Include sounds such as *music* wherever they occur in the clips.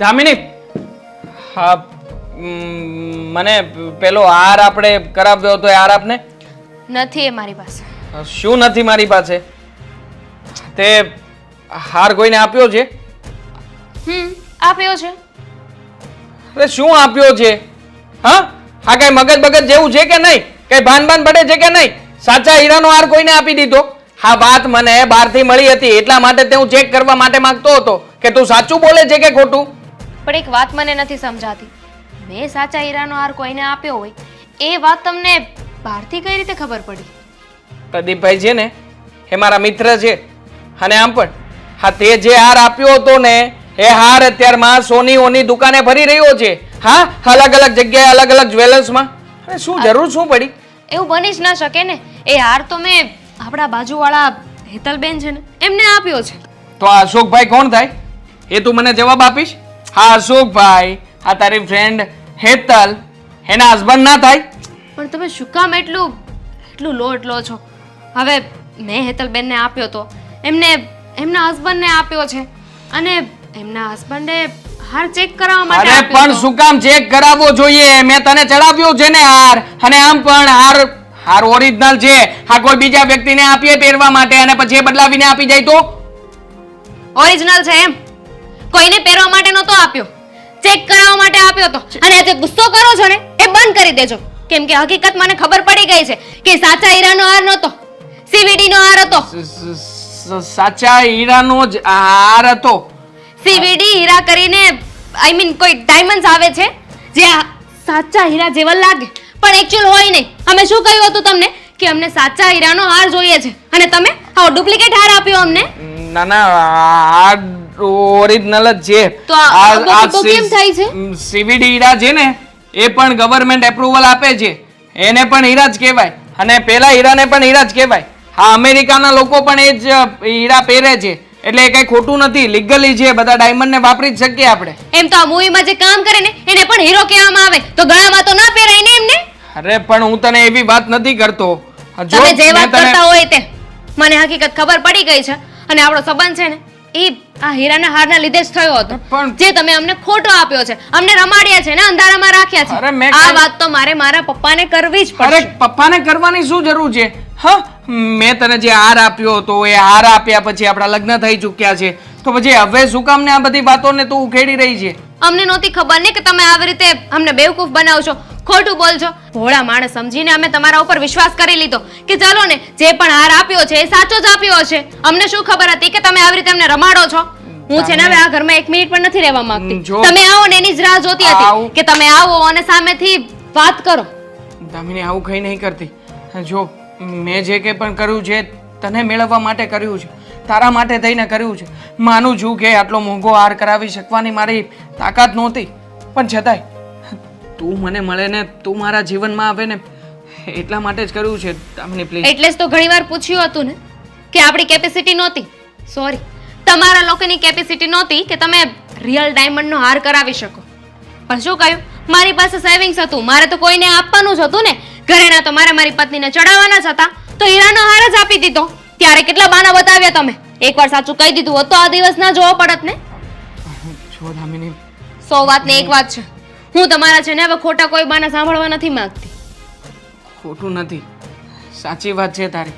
દામિની? હા મને પેલો હાર આપણે કરાવ્યો હતો એ હાર આપને. નથી એ મારી પાસે. શું નથી મારી પાસે? તે હાર કોઈને આપ્યો છે? હમ આપ્યો છે. અરે શું આપ્યો છે? હા? હા કઈ મગજ બગજ જેવું છે કે નહીં? કઈ ભાન ભાન પડે છે કે નહીં? સાચા હીરાનો હાર કોઈને આપી દીધો? હા વાત મને બહારથી મળી હતી એટલા માટે તે હું ચેક કરવા માટે માંગતો હતો કે તું સાચું બોલે છે કે ખોટું? પણ એક વાત મને નથી સમજાતી. મેં સાચા હીરાનો હાર કોઈને આપ્યો હોય એ વાત તમને બહારથી કઈ રીતે ખબર પડી? પ્રદીપભાઈ છે ને એ મારા મિત્ર છે. અને આમ પણ હા તે જે હાર આપ્યો હતો ને એ હાર અત્યારમાં સોનીઓની દુકાને ફરી રહ્યો છે. હા અલગ અલગ જગ્યાએ અલગ અલગ જ્વેલર્સમાં. અને શું જરૂર શું પડી? એવું બની જ ના શકે ને. એ હાર તો મેં આપણા બાજુવાળા હેતલબેન છે ને એમને આપ્યો છે. તો આ અશોકભાઈ કોણ થાય? એ તું મને જવાબ આપીશ? હા અશોકભાઈ. આ તારી ફ્રેન્ડ હેતલ. એના હસબન્ડ ના થાય? પણ તમે શું કામ એટલું એટલું લોટ લો છો? હવે મેં હેતલબેનને આપ્યો તો. એમને એમના હસબન્ડને આપ્યો છે. અને એમના હસબન્ડે હાર ચેક કરાવવા માટે અરે પણ શું કામ ચેક કરાવવો જોઈએ? મેં તને ચડાવ્યો છે ને હાર. અને આમ પણ હાર હાર ઓરિજિનલ છે. હા કોઈ બીજા વ્યક્તિને આપીએ પહેરવા માટે અને પછી એ બદલાવીને આપી જાય તો? ઓરિજિનલ છે એમ. કોઈને પહેરવા માટે નહોતો આપ્યો. ચેક કરાવવા માટે આપ્યો તો અને આ જે ગુસ્સો કરો છો ને એ બંધ કરી દેજો. કેમ કે હકીકત મને ખબર પડી ગઈ છે કે સાચા હીરાનો હાર નહોતો. સીવીડી નો હાર હતો. સાચા હીરાનો જ હાર હતો. સીવીડી હીરા કરીને આઈ મીન કોઈ ડાયમંડ્સ આવે છે જે સાચા હીરા જેવા લાગે. પણ એકચ્યુઅલ હોય નહીં. અમે શું કહ્યું હતું તમને? કે અમને સાચા હીરાનો હાર જોઈએ છે. અને તમે આવો ડુપ્લિકેટ હાર આપ્યો અમને. ના ના હાર ઓરિજિનલ જ છે. આ- કેમ થાય છે? સીવીડી હીરા છે ને એ પણ ગવર્મેન્ટ એપ્રુવલ આપે છે. એને પણ હીરા જ કહેવાય. અને પેલા હીરાને પણ હીરા જ કહેવાય. હા અમેરિકાના લોકો પણ એ જ હીરા પહેરે છે. એટલે એ કઈ ખોટું નથી. લીગલી છે બધા ડાયમંડ ને વાપરી જ શકીએ આપણે. એમ તો આ મૂવીમાં જે કામ કરે ને એને પણ હીરો કહેવામાં આવે. તો ગળામાં તો ના પહેરાય ને એમને? અરે પણ હું તને એવી વાત નથી કરતો. તમે જે વાત કરતા હોય તે મને હકીકત ખબર પડી ગઈ છે. અને આપણો સંબંધ છે ને એ આ હીરાના હારના લીધે જ થયો હતો. પણ- જે તમે અમને ખોટો આપ્યો છે. અમને રમાડ્યા છે ને અંધારામાં રાખ્યા છે. આ વાત તો મારે મારા પપ્પાને કરવી જ અરે પડશે. પપ્પાને કરવાની શું જરૂર છે? હા મેં તને જે હાર આપ્યો હતો એ હાર આપ્યા પછી આપણા લગ્ન થઈ ચૂક્યા છે. તો પછી હવે શું કામ ને આ બધી વાતોને તું ઉખેડી રહી છે? અમને નહોતી ખબર ને કે તમે આવી રીતે અમને બેવકૂફ બનાવશો. ખોટું બોલજો. ભોળા માણસ સમજીને અમે તમારા ઉપર વિશ્વાસ કરી લીધો કે ચાલો ને જે પણ હાર આપ્યો છે એ સાચો જ આપ્યો છે અમને શું ખબર હતી કે તમે આવી રીતે અમને રમાડો છો? હું છે ને હવે આ ઘરમાં એક મિનિટ પણ નથી રહેવા માંગતી. તમે આવો ને એની જ રાહ જોતી હતી કે તમે આવો અને સામેથી વાત કરો. દામિની આવું કંઈ નહીં કરતી. જો મેં જે કંઈ પણ કર્યું છે તને મેળવવા માટે કર્યું છે તારા માટે થઈને કર્યું છે. માનું છું કે આટલો મોંઘો હાર કરાવી શકવાની મારી તાકાત નહોતી. પણ છતાંય તું મને મળે ને તું મારા જીવનમાં આવે ને એટલા માટે જ કર્યું છે તમને પ્લીઝ એટલે જ તો ઘણીવાર પૂછ્યું હતું ને કે આપણી કેપેસિટી નહોતી. સોરી તમારા લોકોની કેપેસિટી નહોતી કે તમે રિયલ ડાયમંડનો હાર કરાવી શકો. પણ શું કહ્યું? મારી પાસે સેવિંગ્સ હતું. મારે તો કોઈને આપવાનું જ હતું ને. ઘરેણા તો મારે મારી પત્નીને ચડાવવાના જ હતા. તો હીરાનો હાર જ આપી દીધો. ત્યારે કેટલા બાના બતાવ્યા તમે? એકવાર સાચું કહી દીધું હોત તો આ દિવસ ના જોવો પડત ને. સો વાત ને એક વાત છે. હું તમારા છે ને હવે ખોટા કોઈ બાના સાંભળવા નથી માંગતી. ખોટું નથી. સાચી વાત છે તારી.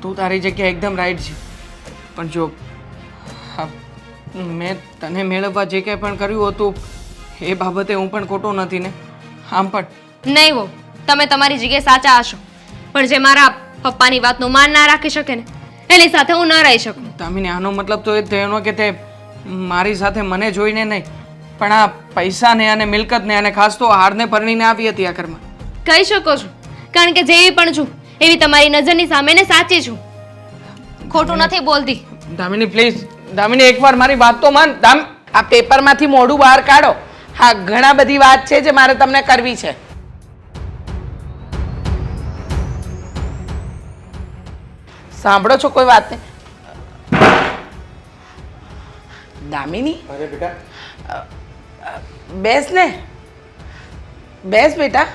તું તારી જગ્યાએ એકદમ રાઈટ છે. પણ જો હા, મેં તને મેળવવા જે કંઈ પણ કર્યું હતું એ બાબતે હું પણ ખોટો નથી ને. આમ પણ. નહીં હો તમે તમારી જગ્યાએ સાચા હશો. પણ જે મારા પપ્પાની વાતનું માન ના રાખી શકે ને એની સાથે હું ન રહી શકું. તમે આનો મતલબ તો એ થયો કે તે મારી સાથે મને જોઈને નહીં. પણ આ પૈસાને અને મિલકતને અને ખાસ તો હારને પરણીને આવી હતી આ ઘરમાં. કહી શકો છો. કારણ કે જેવી પણ છું એવી તમારી નજરની સામે ને સાચી છું. ખોટું નથી બોલતી. દામિની પ્લીઝ દામિની એકવાર મારી વાત તો માન. દામ આ પેપરમાંથી મોઢું બહાર કાઢો. હા ઘણા બધી વાત છે જે મારે તમને કરવી છે. સાંભળો છો કોઈ વાત દામિની? અરે બેટા. બેસ ને. બેસ બેટા.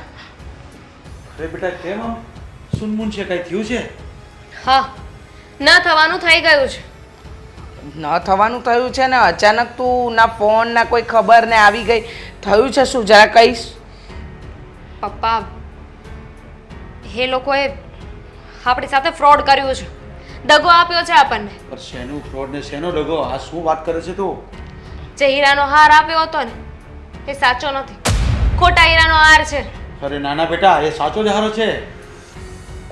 અરે બેટા કેમ આમ સુનમુન છે? કઈ થયું છે? હા ના થવાનું થઈ ગયું છે. ન થવાનું થયું છે ને અચાનક તું ના ફોન ના કોઈ ખબર ને આવી ગઈ. થયું છે શું? જરા કહીશ. પપ્પા એ લોકોએ આપણી સાથે ફ્રોડ કર્યું છે. દગો આપ્યો છે આપણને. પણ શેનું ફ્રોડ ને શેનો દગો? આ શું વાત કરે છે તું? જે હીરાનો હાર આપ્યો હતો ને એ સાચો નથી. ખોટા હીરાનો હાર છે. અરે નાના બેટા એ સાચો જ હારો છે.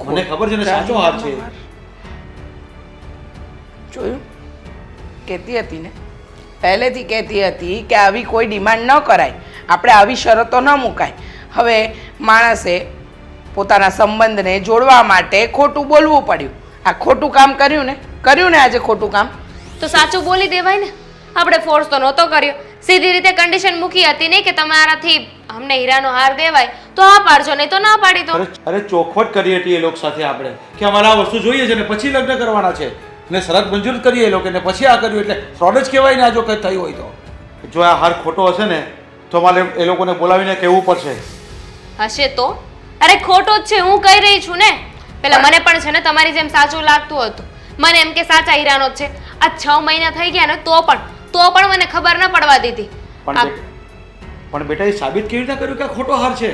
મને ખબર છે ને સાચો હાર છે. જોયું? કહેતી હતી ને? પહેલેથી કહેતી હતી કે આવી કોઈ ડિમાન્ડ ન કરાય. આપણે આવી શરતો ન મુકાય. હવે માણસે પોતાના સંબંધને જોડવા માટે ખોટું બોલવું પડ્યું. આ ખોટું કામ કર્યું ને? કર્યું ને આજે ખોટું કામ? તો સાચું બોલી દેવાય ને? આપણે ફોર્સ તો નહોતો કર્યો. સીધી રીતે કન્ડિશન મૂકી હતી નહીં કે તમારાથી અમને હીરાનો હાર દેવાય તો હા પાડજો નહીં તો ના પાડી દો અરે અરે ચોખવટ કરી હતી એ લોકો સાથે આપણે કે અમારે આ વસ્તુ જોઈએ છે ને પછી લગ્ન કરવાના છે. ને શરત મંજૂર કરીએ એ લોકોને પછી આ કર્યું એટલે ફ્રોડ જ કહેવાય ને આ જો કંઈ થયું હોય તો. જો આ હાર ખોટો હશે ને તો મારે એ લોકોને બોલાવીને કહેવું પડશે. હશે તો? અરે ખોટો જ છે હું કહી રહી છું ને. પેલા મને પણ છે ને તમારી જેમ સાચું લાગતું હતું. મને એમ કે સાચા હીરાનો જ છે. આ છ મહિના થઈ ગયા ને તો પણ તો પણ મને ખબર ન પડવા દીધી. પણ પણ બેટા એ સાબિત કેવી રીતે કર્યું કે ખોટો હાર છે?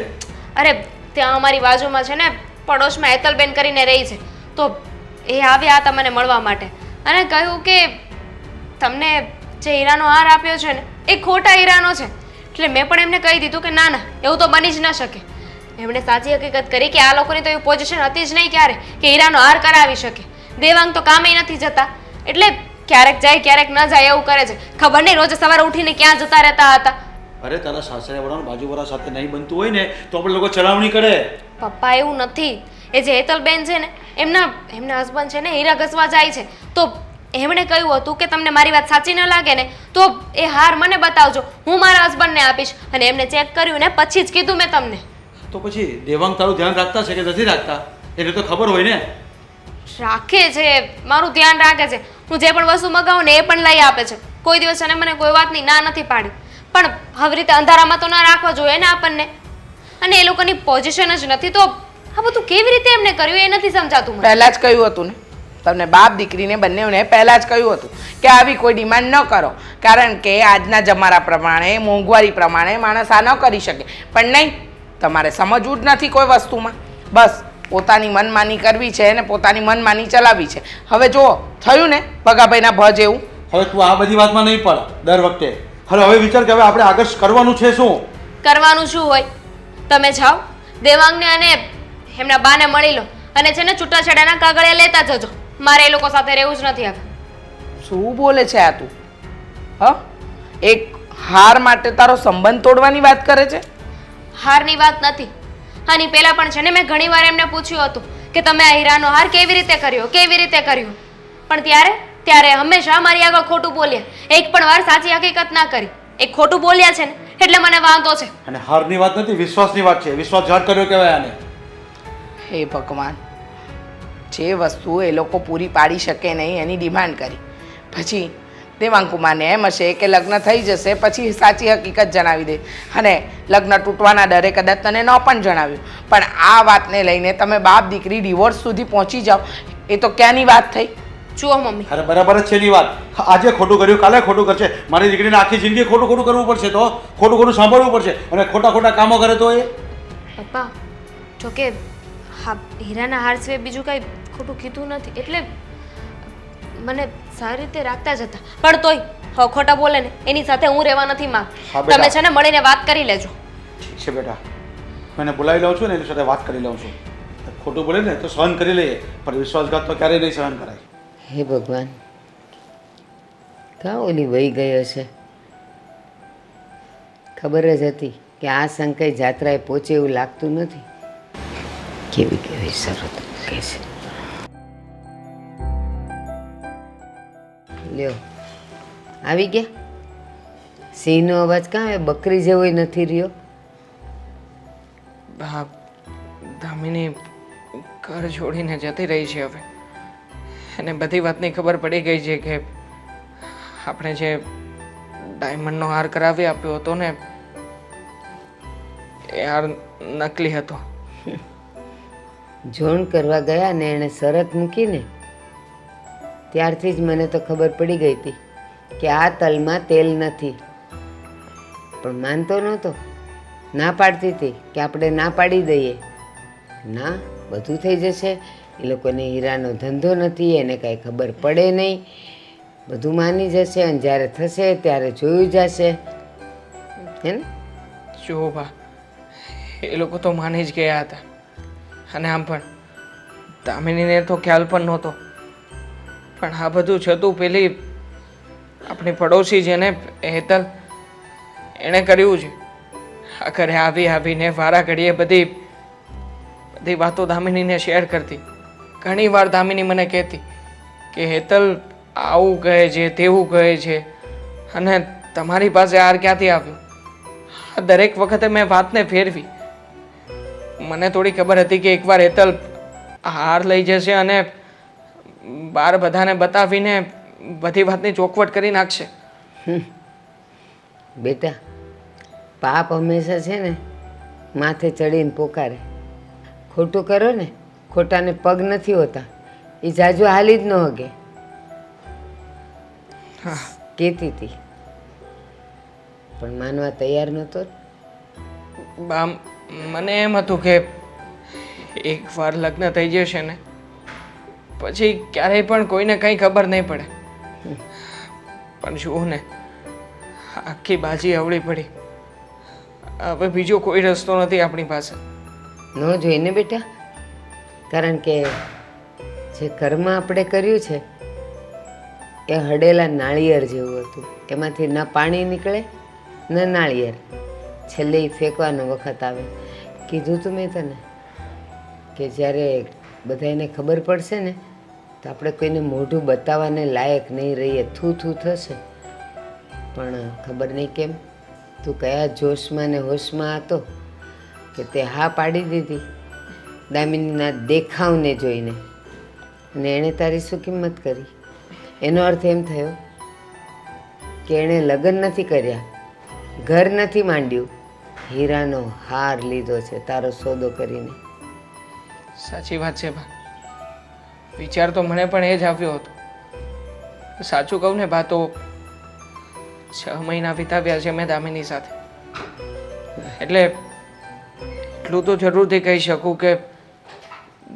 અરે ત્યાં અમારી બાજુમાં છે ને પડોશમાં એતલબેન કરીને રહી છે. તો એ આવ્યા હતા મને મળવા માટે. અને કહ્યું કે તમને જે હીરાનો હાર આપ્યો છે ને એ ખોટા હીરાનો છે. એટલે મેં પણ એમને કહી દીધું કે ના ના એવું તો બની જ ન શકે. એમણે સાચી હકીકત કરી કે આ લોકોની તો એવી પોઝિશન હતી જ નહીં ક્યારે કે હીરાનો હાર કરાવી શકે. દેવાંગ તો કામે નથી જતા. એટલે ક્યારેક જાય ક્યારેક ન જાય એવું કરે છે. ખબર નહીં રોજ સવારે ઉઠીને ક્યાં જતા રહેતા હતા. અરે તારા સાસરિયાવાળાનું બાજુવાળા સાથે નહીં બનતું હોય ને તો આપણે લોકો ચલાવણી કરે. પપ્પા એવું નથી. એ જે હેતલબેન છે ને એમના એમના હસબન્ડ છે ને હીરા ઘસવા જાય છે. તો એમણે કહ્યું હતું કે તમને મારી વાત સાચી ન લાગે ને તો એ હાર મને બતાવજો. હું મારા હસબન્ડને આપીશ. અને એમને ચેક કર્યું ને પછી જ કીધું મેં તમને. તો પછી દેવાંગ તારું ધ્યાન રાખતા છે કે નથી રાખતા? એટલે તો ખબર હોય ને. રાખે છે મારું ધ્યાન રાખે છે. હું જે પણ વસ્તુ મગાવું ને એ પણ લઈ આપે છે. કોઈ દિવસ એને મને કોઈ વાતની ના નથી પાડી. પણ આવી રીતે અંધારામાં તો ના રાખવા જોઈએ ને આપણને. અને એ લોકોની પોઝિશન જ નથી તો આ બધું કેવી રીતે એમને કર્યું એ નથી સમજાતું મને. પહેલાં જ કહ્યું હતું ને. તમને બાપ દીકરીને બંનેને પહેલાં જ કહ્યું હતું કે આવી કોઈ ડિમાન્ડ ન કરો. કારણ કે આજના જમારા પ્રમાણે, મોંઘવારી પ્રમાણે માણસ આ ન કરી શકે. પણ નહીં, તમારે સમજવું જ નથી કોઈ વસ્તુમાં. બસ, પોતાની મનમાની કરવી છે અને પોતાની મનમાની ચલાવવી છે. હવે જુઓ થયું ને ભગાભાઈના ભજ એવું? હવે તું આ બધી વાતમાં નહીં પડ દર વખતે. હવે હવે વિચાર કે હવે આપણે આગળ કરવાનું છે શું? કરવાનું શું હોય? તમે જાઓ દેવાંગને અને એમના બાને મળી લો અને છે ને છૂટાછેડાના કાગળિયા લેતા જજો. મારે એ લોકો સાથે રહેવું જ નથી હવે. શું બોલે છે આ તું? હ? એક હાર માટે તારો સંબંધ તોડવાની વાત કરે છે? હારની વાત નથી. આની પહેલા પણ છે ને મેં ઘણીવાર એમને પૂછ્યું હતું કે તમે આ હીરાનો હાર કેવી રીતે કર્યો કેવી રીતે કર્યો? પણ ત્યારે ત્યારે હંમેશા મારી આગળ ખોટું બોલ્યા એક પણ વાર સાચી હકીકત ના કરી. એક ખોટું બોલ્યા છે ને એટલે મને વાંધો છે. અને હારની વાત નથી વિશ્વાસની વાત છે. વિશ્વાસઘાત કર્યો કહેવાય આને. હે ભગવાન જે વસ્તુ એ લોકો પૂરી પાડી શકે નહીં એની ડિમાન્ડ કરી. પછી દેવાંકુમારને એમ હશે કે લગ્ન થઈ જશે પછી સાચી હકીકત જણાવી દે. અને લગ્ન તૂટવાના ડરે કદાચ તને ન પણ જણાવ્યું. પણ આ વાતને લઈને તમે બાપ દીકરી ડિવોર્સ સુધી પહોંચી જાઓ. એ તો ક્યાંની વાત થઈ? જુઓ મમ્મી. અરે બરાબર જ છે એની વાત. આજે ખોટું કર્યું કાલે ખોટું કરશે. મારી દીકરીને આખી જિંદગી ખોટું ખોટું કરવું પડશે તો? ખોટું ખોટું સાંભળવું પડશે. અને ખોટા ખોટા કામો કરે તો એ? પપ્પા જોકે હા હીરાના હાર સિવાય બીજું કાંઈ ખોટું કીધું નથી. એટલે મને સારી રીતે રાખતા જ હતા. પણ તોય હો ખોટા બોલે ને એની સાથે હું રહેવા નથી હા, બેટા. તમે છે ને મળીને વાત કરી લેજો. ઠીક છે બેટા. હું એને બોલાવી લઉં છું ને એની સાથે વાત કરી લઉં છું. ખોટું બોલે ને તો સહન કરી લઈએ. પણ વિશ્વાસઘાત તો ક્યારેય નહીં સહન કરાય. હે ભગવાન કાં ઓલી વહી ગયો છે ખબર જ હતી કે આ સંકય જાત્રાએ પહોંચે એવું લાગતું નથી. કેવી કેવી શરત મૂકે છે. લ્યો, આવી ગયા? સિંહનો અવાજ કાં બકરી જેવો નથી રહ્યો? હા દામિની ઘર છોડીને જતી રહી છે હવે. એને બધી વાતની ખબર પડી ગઈ છે કે આપણે જે ડાયમંડનો હાર કરાવી આપ્યો હતો ને, એ હાર નકલી હતો. જોણ કરવા ગયા ને એણે શરત મૂકીને, ત્યારથી જ મને તો ખબર પડી ગઈ હતી કે આ તલમાં તેલ નથી. પણ માનતો નહોતો. ના પાડતી હતી કે આપણે ના પાડી દઈએ. ના બધું થઈ જશે. એ લોકોને હીરાનો ધંધો નથી, એને કાંઈ ખબર પડે નહીં. બધું માની જશે અને જ્યારે થશે ત્યારે જોયું જશે. હે ને? શોભા એ લોકો તો માની જ ગયા હતા. અને આમ પણ, દામિનીને તો ખ્યાલ પણ નહોતો. પણ આ બધું છતું પેલી આપણી પડોશી છે ને હેતલ, એણે કર્યું છે આખરે આવી આવીને વારા ઘડીએ બધી બધી વાતો દામિનીને શેર કરતી. ઘણી વાર દામિની મને કહેતી કે, હેતલ, આવું કહે છે, તેવું કહે છે અને તમારી પાસે હાર ક્યાંથી આવ્યો? આ દરેક વખતે મેં વાતને ફેરવી. મને થોડી ખબર હતી કે એકવાર હેતલ હાર લઈ જશે અને બાર બધાને બતાવીને બધી વાતની ચોખવટ કરી નાખશે. બેટા, પાપ હંમેશા છે ને, માથે ચડીને પોકારે. ખોટું કરો ને ખોટાને પગ નથી હોતા. એ જાજુ હાલી જ ન હગે. કહેતી હતી પણ માનવા તૈયાર નહોતો બા મને એમ હતું કે એકવાર લગ્ન થઈ જશે ને પછી ક્યારેય પણ કોઈને કંઈ ખબર નહીં પડે. પણ જુઓ ને આખી બાજી અવળી પડી. હવે બીજો કોઈ રસ્તો નથી આપણી પાસે. ન જોઈને બેટા. કારણ કે જે કર્મ આપણે કર્યું છે, એ હડેલા નાળિયેર જેવું હતું. એમાંથી ન પાણી નીકળે, ન નાળિયેર. છેલ્લે ફેંકવાનો વખત આવે. કીધું તું મેં તને કે જ્યારે બધાને ખબર પડશે ને, તો આપણે કોઈને મોઢું બતાવવાને લાયક નહીં રહીએ. થૂ થૂ થશે. પણ ખબર નહીં કેમ? તું કયા જોશમાં ને હોશમાં હતો? કે તે હા પાડી દીધી દામિનીના દેખાવને જોઈને. અને એણે તારી શું કિંમત કરી? એનો અર્થ એમ થયો કે એણે લગ્ન નથી કર્યા, ઘર નથી માંડ્યું, હીરાનો હાર લીધો છે તારો સોદો કરીને. સાચી વાત છે, બા. વિચાર તો મને પણ એ જ આવ્યો હતો. સાચું કહું ને, બા, તો છ મહિના વિતાવ્યા છે મેં દામિની સાથે. એટલે એટલું તો જરૂરથી કહી શકું કે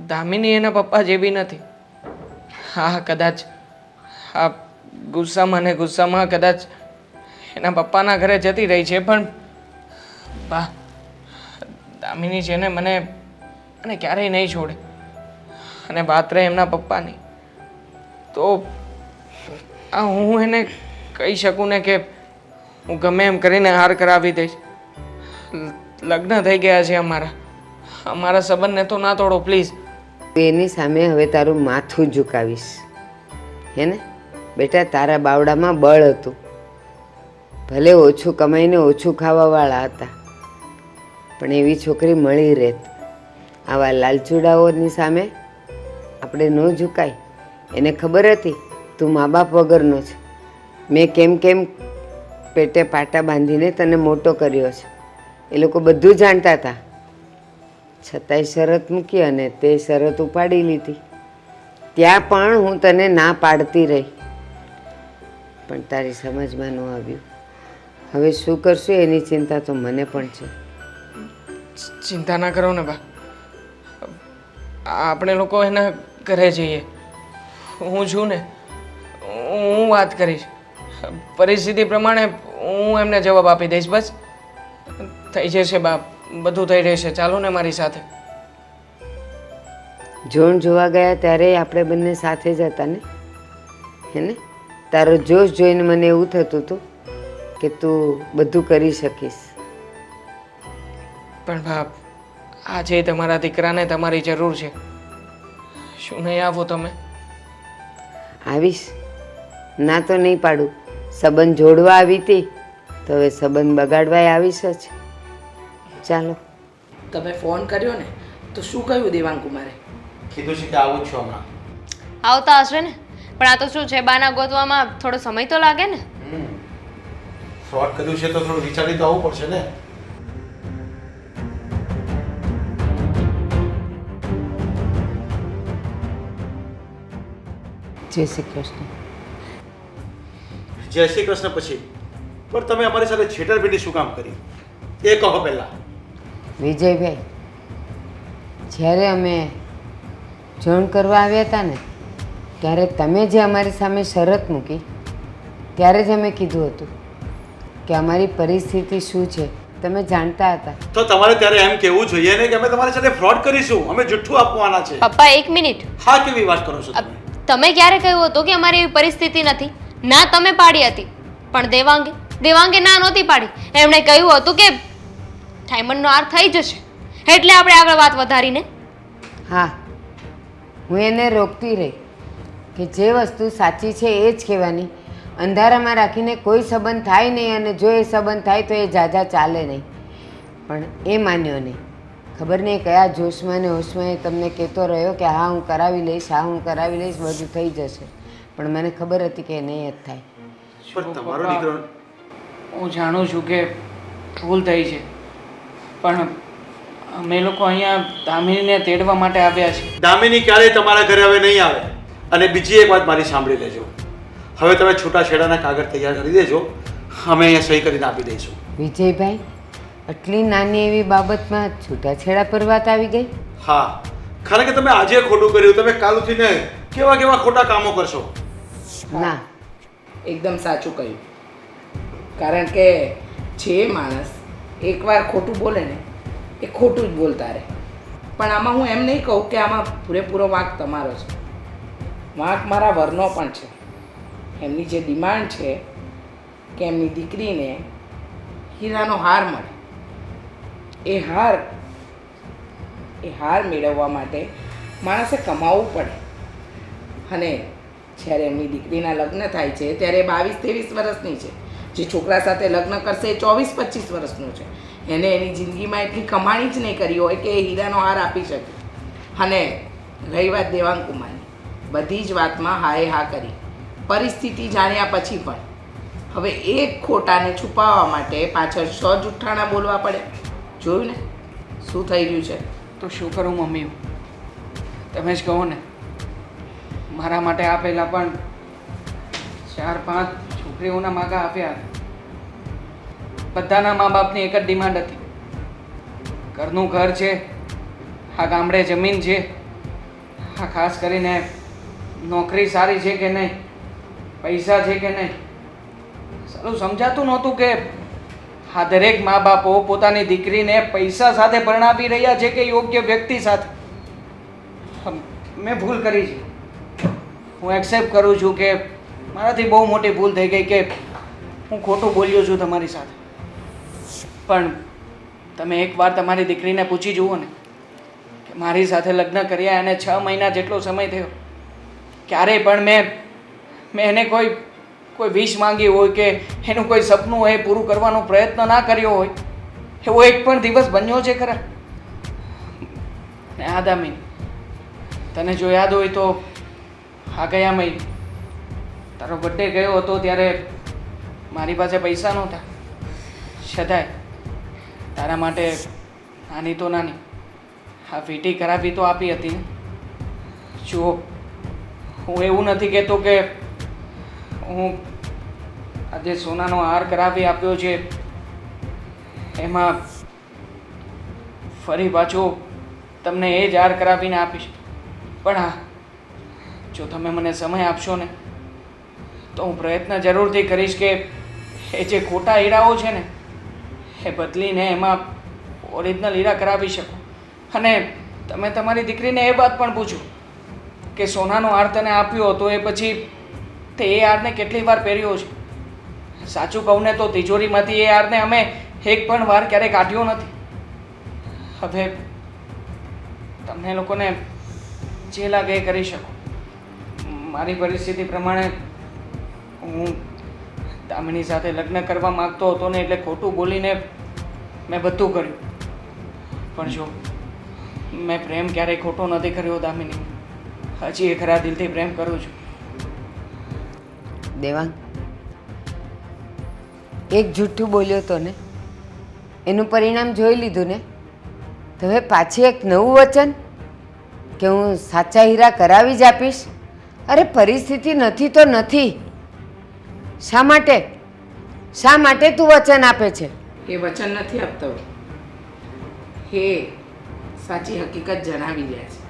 દામિની એના પપ્પા જેવી નથી. હા, કદાચ. આ ગુસ્સામાં ને ગુસ્સામાં કદાચ એના પપ્પાના ઘરે જતી રહી છે, પણ બા, દામિની છે ને મને અને ક્યારેય નહીં છોડે. અને વાત રહે એમના પપ્પાની. તો આ હું એને કહી શકું ને કે હું ગમે એમ કરીને હાર કરાવી દઈશ. લગ્ન થઈ ગયા છે અમારા. અમારા સંબંધને તો ના તોડો પ્લીઝ એની સામે હવે તારું માથું ઝુકાવીશ. હે ને? બેટા, તારા બાવડામાં બળ હતું. ભલે ઓછું કમાઈને ઓછું ખાવાવાળા હતા, પણ એવી છોકરી મળી રહેત. આવા લાલચુડાઓની સામે આપણે ન ઝુકાય. એને ખબર હતી, તું મા બાપ વગરનો છે. મેં કેમ કેમ પેટે પાટા બાંધીને તને મોટો કર્યો છે. એ લોકો બધું જાણતા હતા. છતાંય શરત મૂકી અને તે શરત ઉપાડી લીધી. ત્યાં પણ હું તને ના પાડતી રહી. પણ તારી સમજમાં ન આવ્યું. હવે શું કરશું એની ચિંતા તો મને પણ છે. ચિંતા ના કરો ને બા. આપણે લોકો એના ઘરે જઈએ. હું છું ને, હું વાત કરીશ. પરિસ્થિતિ પ્રમાણે હું એમને જવાબ આપી દઈશ બસ. થઈ જશે બાપ. બધું થઈ રહેશે. ચાલો ને મારી સાથે. જોણ જોવા ગયા ત્યારે આપણે બંને સાથે જ હતા ને? હે ને? તારો જોશ જોઈને મને એવું થતું હતું કે તું બધું કરી શકીશ. પણ બાપ આજે તમારા દીકરાને તમારી જરૂર છે શું નહીં આવો તમે? આવીશ. ના તો નહીં પાડું. સંબંધ જોડવા આવી હતી તો હવે સંબંધ બગાડવાય આવીશ જ ચાલો. તમે ફોન કર્યો ને તો શું કહ્યું દેવાંગ કુમારે? કીધું છે કે આવું જ છું હમણાં. આવતા હશે ને પણ આ તો શું છે બાના ગોતવામાં થોડો સમય તો લાગે ને? ફ્રોડ કર્યું છે તો થોડું વિચારી તો આવવું પડશે ને. જય શ્રી કૃષ્ણ. જય શ્રી કૃષ્ણ પછી. પણ તમે અમારી સાથે છેતરપિંડી શું કામ કરી? એ કહો પહેલા. વિજયભાઈ જ્યારે અમે જોઈન કરવા આવ્યા હતા ને ત્યારે તમે જે અમારી સામે શરત મૂકી ત્યારે જ અમે કીધું હતું કે અમારી પરિસ્થિતિ શું છે. તમે જાણતા હતા. તો તમારે ત્યારે એમ કહેવું જોઈએ ને કે અમે તમારી સાથે ફ્રોડ કરીશું. અમે જુઠ્ઠું આપવાના છે. પપ્પા એક મિનિટ. હા કેવી વાત કરો છો તમે? તમે ક્યારે કહ્યું હતું કે અમારી એવી પરિસ્થિતિ નથી? ના તમે પાડી હતી. પણ દેવાંગે દેવાંગે ના નહોતી પાડી. એમણે કહ્યું હતું કે ડાયમંડનો હાર થઈ જશે. એટલે આપણે આગળ વાત વધારીને. હા. હું એને રોકતી રહી કે જે વસ્તુ સાચી છે એ જ કહેવાની. અંધારામાં રાખીને કોઈ સંબંધ થાય નહીં અને જો એ સંબંધ થાય તો એ જાજા ચાલે નહીં. પણ એ માન્યો નહીં. ખબર નહીં કયા જોશમાં ને હોશમાં એ તમને કહેતો રહ્યો કે હા હું કરાવી લઈશ હા હું કરાવી લઈશ બધું થઈ જશે. પણ મને ખબર હતી કે નહીં જ થાય. પણ તમારો દીકરો? હું જાણું છું કે ભૂલ થઈ છે. પણ અમે લોકો અહીંયા દામિનીને તેડવા માટે આવ્યા છીએ. દામિની ક્યારેય તમારા ઘરે હવે નહીં આવે. અને બીજી એક વાત મારી સાંભળી લેજો. હવે તમે છૂટાછેડાના કાગળ તૈયાર કરી દેજો. અમે અહીંયા સહી કરીને આપી દઈશું. વિજયભાઈ આટલી નાની એવી બાબતમાં છૂટાછેડા પર વાત આવી ગઈ? હા. કારણ કે તમે આજે ખોટું કર્યું. તમે કાલ ઉઠીને કેવા કેવા ખોટા કામો કરશો? ના. એકદમ સાચું કહ્યું. કારણ કે જે માણસ એકવાર ખોટું બોલે ને, એ ખોટું જ બોલતા રહે. પણ આમાં હું એમ નહીં કહું કે આમાં પૂરેપૂરો વાંક તમારો છે. વાંક મારા વરનો પણ છે. એમની જે ડિમાન્ડ છે કે એમની દીકરીને હીરાનો હાર મળે. એ હાર એ હાર મેળવવા માટે માણસે કમાવવું પડે. અને જ્યારે એમની દીકરીના લગ્ન થાય છે, ત્યારે બાવીસ, ત્રેવીસ વર્ષની છે. જે છોકરા સાથે લગ્ન કરશે, એ ચોવીસ પચીસ વર્ષનું છે. એને એની જિંદગીમાં એટલી કમાણી જ નહીં કરી હોય કે એ હીરાનો હાર આપી શકે. અને રહી વાત દેવાંગકુમારની બધી જ વાતમાં હાએ હા કરી. પરિસ્થિતિ જાણ્યા પછી પણ. હવે એક ખોટાને છુપાવવા માટે પાછળ સો જુઠ્ઠાણા બોલવા પડે. જોયું ને? શું થઈ રહ્યું છે? તો શું કરું મમ્મી? તમે જ કહો ને. મારા માટે આ પહેલાં પણ ચાર પાંચ છોકરીઓના માગા આપ્યા બધાના મા બાપની એક જ ડિમાન્ડ હતી. ઘરનું ઘર છે, આ ગામડે જમીન છે, આ ખાસ કરીને નોકરી સારી છે કે નહીં, પૈસા છે કે નહીં. સારું સમજાતું નહોતું કે આ દરેક મા બાપો પોતાની દીકરીને પૈસા સાથે પરણાવી રહ્યા છે કે યોગ્ય વ્યક્તિ સાથે. મેં ભૂલ કરી છે. હું એક્સેપ્ટ કરું છું કે મારાથી બહુ મોટી ભૂલ થઈ ગઈ કે હું ખોટું બોલ્યો છું તમારી સાથે. પણ તમે એકવાર તમારી દીકરીને પૂછી જુઓ ને કે મારી સાથે લગ્ન કર્યા અને છ મહિના જેટલો સમય થયો. ક્યારેય પણ મેં મેં એને કોઈ કોઈ વિશ માંગી હોય કે એનું કોઈ સપનું હોય પૂરું કરવાનો પ્રયત્ન ના કર્યો હોય. એવો એક પણ દિવસ બન્યો છે ખરા. ને આદામી, તને જો યાદ હોય તો આ ગયા મહિને તારો બર્થડે ગયો હતો ત્યારે મારી પાસે પૈસા નહોતા. છતાંય તારા માટે નાની તો નાની, આ વીટી કરાવી તો આપી હતી. ને જુઓ, હું એવું નથી કહેતો કે હું આજે સોનાનો હાર કરાવી આપ્યો છે. એમાં ફરી પાછો તમને એ જ હાર કરાવીને આપીશ. પણ હા, જો તમે મને સમય આપશો ને તો હું પ્રયત્ન જરૂરથી કરીશ કે એ જે ખોટા હીરાઓ છે ને, એ બદલીને એમાં ઓરિજિનલ હીરા કરાવી શકું. અને તમે તમારી દીકરીને એ વાત પણ પૂછો કે સોનાનો હાર તને આપ્યો હતો એ પછી તે એ હારને કેટલી વાર પહેર્યો છે? સાચું કહું ને તો તિજોરીમાંથી એ હારને અમે એક પણ વાર ક્યારેય કાઢ્યો નથી. હવે તમને લોકોને જે લાગે એ કરી શકો. મારી પરિસ્થિતિ પ્રમાણે હું દામિની સાથે લગ્ન કરવા માંગતો હતો ને એટલે ખોટું બોલીને મેં બધું કર્યું. પણ જો, મેં પ્રેમ ક્યારેય ખોટો નથી કર્યો દામિની. હજી એ ખરા દિલથી પ્રેમ કરું છું. દેવાંગ, એક જૂઠું બોલ્યો તો ને? એનું પરિણામ જોઈ લીધું ને? તો હવે પાછી એક નવું વચન કે હું સાચા હીરા કરાવી જ આપીશ? અરે, પરિસ્થિતિ નથી તો નથી. શા માટે? શા માટે તું વચન આપે છે? એ વચન નથી આપતો. હે સાચી હકીકત જણાવી રહ્યા છે.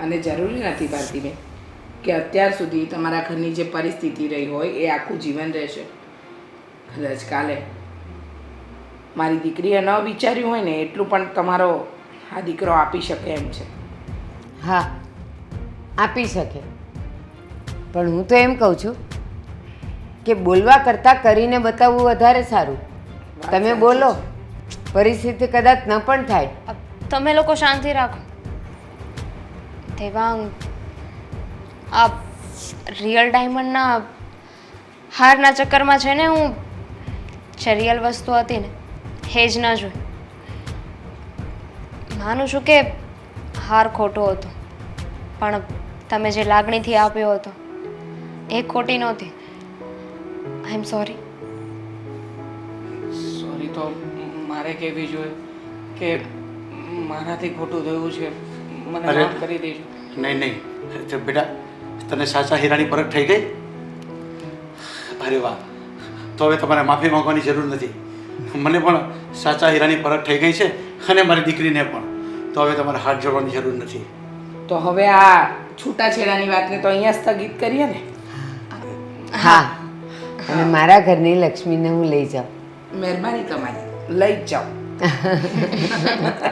અને જરૂરી નથી ભારતીબેન કે અત્યાર સુધી તમારા ઘરની જે પરિસ્થિતિ રહી હોય એ આખું જીવન રહેશે. કદાચ કાલે મારી દીકરીએ ન વિચાર્યું હોય ને એટલું પણ તમારો આ દીકરો આપી શકે એમ છે. હા આપી શકે. પણ હું તો એમ કહું છું કે બોલવા કરતાં કરીને બતાવવું વધારે સારું. તમે બોલો. પરિસ્થિતિ કદાચ ન પણ થાય. તમે લોકો શાંતિ રાખો. દેવાંગ આ રિયલ ડાયમંડના હારના ચક્કરમાં છે ને હું જે રિયલ વસ્તુ હતી ને એ જ ન જોઈ. માનું છું કે હાર ખોટો હતો. પણ તમે જે લાગણીથી આપ્યો હતો એ ખોટી નહોતી. આઈ એમ સોરી સોરી તો મારે કહેવી જોઈએ કે મારાથી ખોટું થયું છે. મને માફ કરી દેજો. નહીં નહીં. તો બેટા તને સાચા હીરાની પરખ થઈ ગઈ? અરે વાહ. તો હવે તમારે માફી માંગવાની જરૂર નથી. મને પણ સાચા હીરાની પરખ થઈ ગઈ છે અને મારી દીકરીને પણ. તો હવે તમારે હાથ જોડવાની જરૂર નથી. તો હવે આ છૂટાછેડાની વાતને તો અહીંયા સ્થગિત કરીએ ને? હા. અને મારા ઘરની લક્ષ્મીને હું લઈ જાઉં. મહેરબાની તમારી. લઈ જ જાઓ. *laughs*